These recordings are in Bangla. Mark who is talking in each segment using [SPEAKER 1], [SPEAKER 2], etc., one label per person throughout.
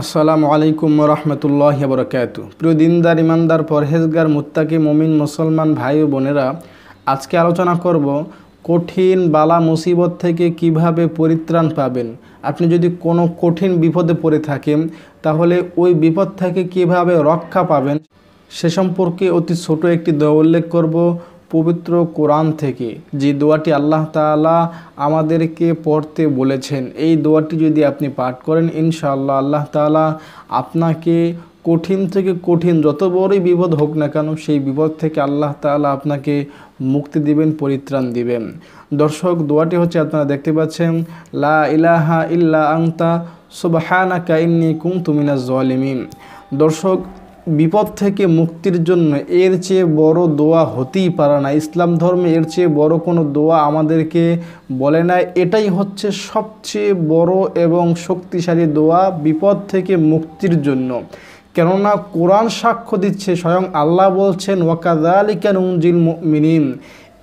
[SPEAKER 1] আসসালামু আলাইকুম রহমতুল্লাহ বরকাত প্রিয় দিনদার ইমানদার পরহেজগার, মুত্তাকি, মমিন, মুসলমান ভাই ও বোনেরা, আজকে আলোচনা করব কঠিন বালা মুসিবত থেকে কীভাবে পরিত্রাণ পাবেন। আপনি যদি কোনো কঠিন বিপদে পড়ে থাকেন, তাহলে ওই বিপদ থেকে কীভাবে রক্ষা পাবেন, সে সম্পর্কে অতি ছোট একটি দোয়া উল্লেখ করব। পবিত্র কোরআন থেকে যে দোয়াটি আল্লাহ তাআলা আমাদেরকে পড়তে বলেছেন, এই দোয়াটি যদি আপনি পাঠ করেন, ইনশাআল্লাহ আল্লাহ তাআলা আপনাকে কঠিন থেকে কঠিন যত বড়ই বিপদ হোক না কেন, সেই বিপদ থেকে আল্লাহ তাআলা আপনাকে মুক্তি দিবেন, পরিত্রাণ দিবেন। দর্শক, দোয়াটি হচ্ছে আপনারা দেখতে পাচ্ছেন, লা ইলাহা ইল্লা আংতা সুবহানাকা ইন্নী কুনতু মিনাজ জালিমিন দর্শক বিপদ থেকে মুক্তির জন্য এর চেয়ে বড় দোয়া হতেই পারে না। ইসলাম ধর্মে এর চেয়ে বড় কোনো দোয়া আমাদেরকে বলে না। এটাই হচ্ছে সবচেয়ে বড় এবং শক্তিশালী দোয়া বিপদ থেকে মুক্তির জন্য। কেননা কোরআন সাক্ষ্য দিচ্ছে, স্বয়ং আল্লাহ বলছেন ওয়াকাদালিকান উনজিল মিনিম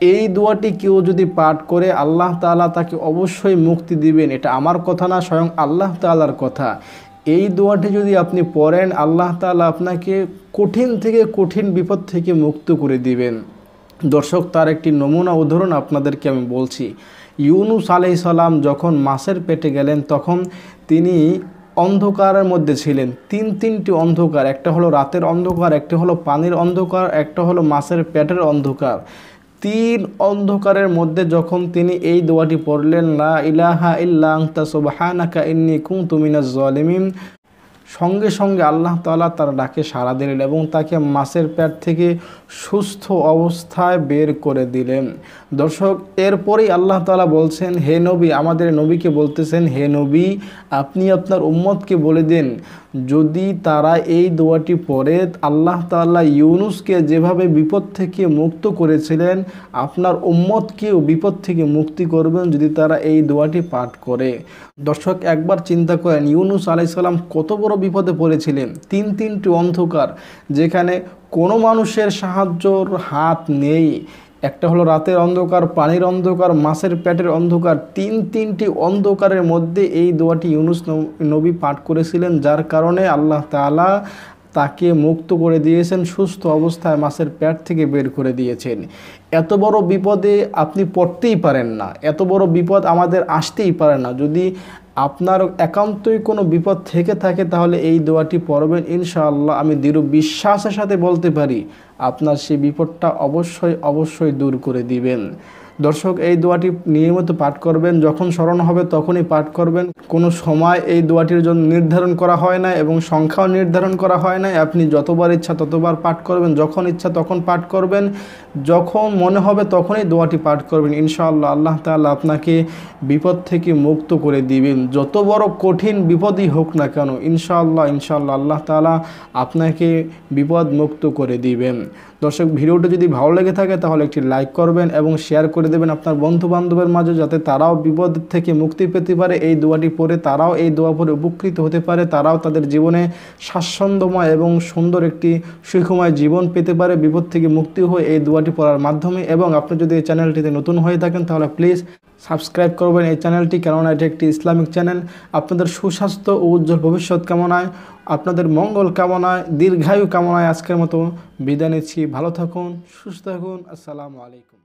[SPEAKER 1] এই দোয়াটি কেউ যদি পাঠ করে, আল্লাহ তাআলা তাকে অবশ্যই মুক্তি দিবেন। এটা আমার কথা না, স্বয়ং আল্লাহ তাআলার কথা। এই দোয়াটি যদি আপনি পড়েন, আল্লাহ তাআলা আপনাকে কঠিন থেকে কঠিন বিপদ থেকে মুক্ত করে দিবেন। দর্শক, তার একটি নমুনা উদাহরণ আপনাদেরকে আমি বলছি। ইউনুস আলাই সালাম যখন মাছের পেটে গেলেন, তখন তিনি অন্ধকারের মধ্যে ছিলেন। তিন, তিনটি অন্ধকার, একটা হলো রাতের অন্ধকার, একটা হলো পানির অন্ধকার, একটা হলো মাছের পেটের অন্ধকার। তিন অন্ধকারের মধ্যে যখন তিনি এই দোয়াটি পড়লেন, লা ইলাহা ইল্লা আনতা সুবহানাকা ইন্নী কুনতু মিনাজ জালিমিন সঙ্গে সঙ্গে আল্লাহ তাআলা তার ডাকে সাড়া দিলেন এবং তাকে মাছের পেট থেকে সুস্থ অবস্থায় বের করে দিলেন। দর্শক, এরপরেই আল্লাহ তালা বলছেন, হে নবী, আমাদের নবীকে বলতেছেন, হে নবী, আপনি আপনার উম্মতকে বলে দেন। যদি তারা এই দোয়াটি পড়ে, আল্লাহ তাআলা ইউনুসকে যেভাবে বিপদ থেকে মুক্ত করেছিলেন, আপনার উম্মতকেও বিপদ থেকে মুক্তি করবেন যদি তারা এই দোয়াটি পাঠ করে। দর্শক, একবার চিন্তা করেন, ইউনুস আলাইসাল্লাম কত বড় বিপদে পড়েছিলেন। তিন তিনটি অন্ধকার, যেখানে কোনো মানুষের সাহায্যর হাত নেই। একটা হলো রাতের অন্ধকার, পানির অন্ধকার, মাছের পেটের অন্ধকার। তিন তিনটি অন্ধকারের মধ্যে এই দোয়াটি ইউনুস নবী পাঠ করেছিলেন, যার কারণে আল্লাহ তাআলা তাকে মুক্ত করে দিয়েছেন, সুস্থ অবস্থায় মাছের পেট থেকে বের করে দিয়েছেন। এত বড় বিপদে আপনি পড়তেই পারেন না। এত বড় বিপদ আমাদের আসতেই পারে না। যদি আপনার একান্তই কোনো বিপদ থেকে থাকে, তাহলে এই দোয়াটি পড়বেন। ইনশাআল্লাহ আমি দৃঢ় বিশ্বাসের সাথে বলতে পারি, আপনার সেই বিপদটা অবশ্যই অবশ্যই দূর করে দিবেন। দর্শক, এই দোয়াটি নিয়মিত পাঠ করবেন। যখন স্মরণ হবে, তখনই পাঠ করবেন। কোনো সময় এই দোয়াটির জন্য নির্ধারণ করা হয় না এবং সংখ্যাও নির্ধারণ করা হয় না আপনি যতবার ইচ্ছা ততবার পাঠ করবেন। যখন ইচ্ছা তখন পাঠ করবেন। যখন মনে হবে, তখনই দোয়াটি পাঠ করবেন। ইনশাআল্লাহ, আল্লাহ তাআলা আপনাকে বিপদ থেকে মুক্ত করে দিবেন। যত বড় কঠিন বিপদই হোক না কেন, ইনশাআল্লাহ ইনশাআল্লাহ আল্লাহ তাআলা আপনাকে বিপদ মুক্ত করে দিবেন। দর্শক, ভিডিওটা যদি ভালো লেগে থাকে, তাহলে একটি লাইক করবেন এবং শেয়ার করে দেবেন আপনার বন্ধু বান্ধবের মাঝে যাতে তারাও বিপদ থেকে মুক্তি পেতে পারে। এই দোয়াটি পড়ে তারাও এই দোয়া পড়ে উপকৃত হতে পারে। তারাও তাদের জীবনে স্বাচ্ছন্দ্যময় এবং সুন্দর একটি সুখময় জীবন পেতে পারে, বিপদ থেকে মুক্তি হয়ে এই দোয়াটি পড়ার মাধ্যমে। এবং আপনি যদি এই চ্যানেলটিতে নতুন হয়ে থাকেন, তাহলে প্লিজ সাবস্ক্রাইব করবেন এই চ্যানেলটি। কেননা এটি একটি ইসলামিক চ্যানেল। আপনাদের সুস্বাস্থ্য ও উজ্জ্বল ভবিষ্যৎ কামনায়, আপনাদের মঙ্গল কামনায়, দীর্ঘায়ু কামনায় আজকের মতো বিদায় নিচ্ছি। ভালো থাকুন, সুস্থ থাকুন। আসসালামু আলাইকুম।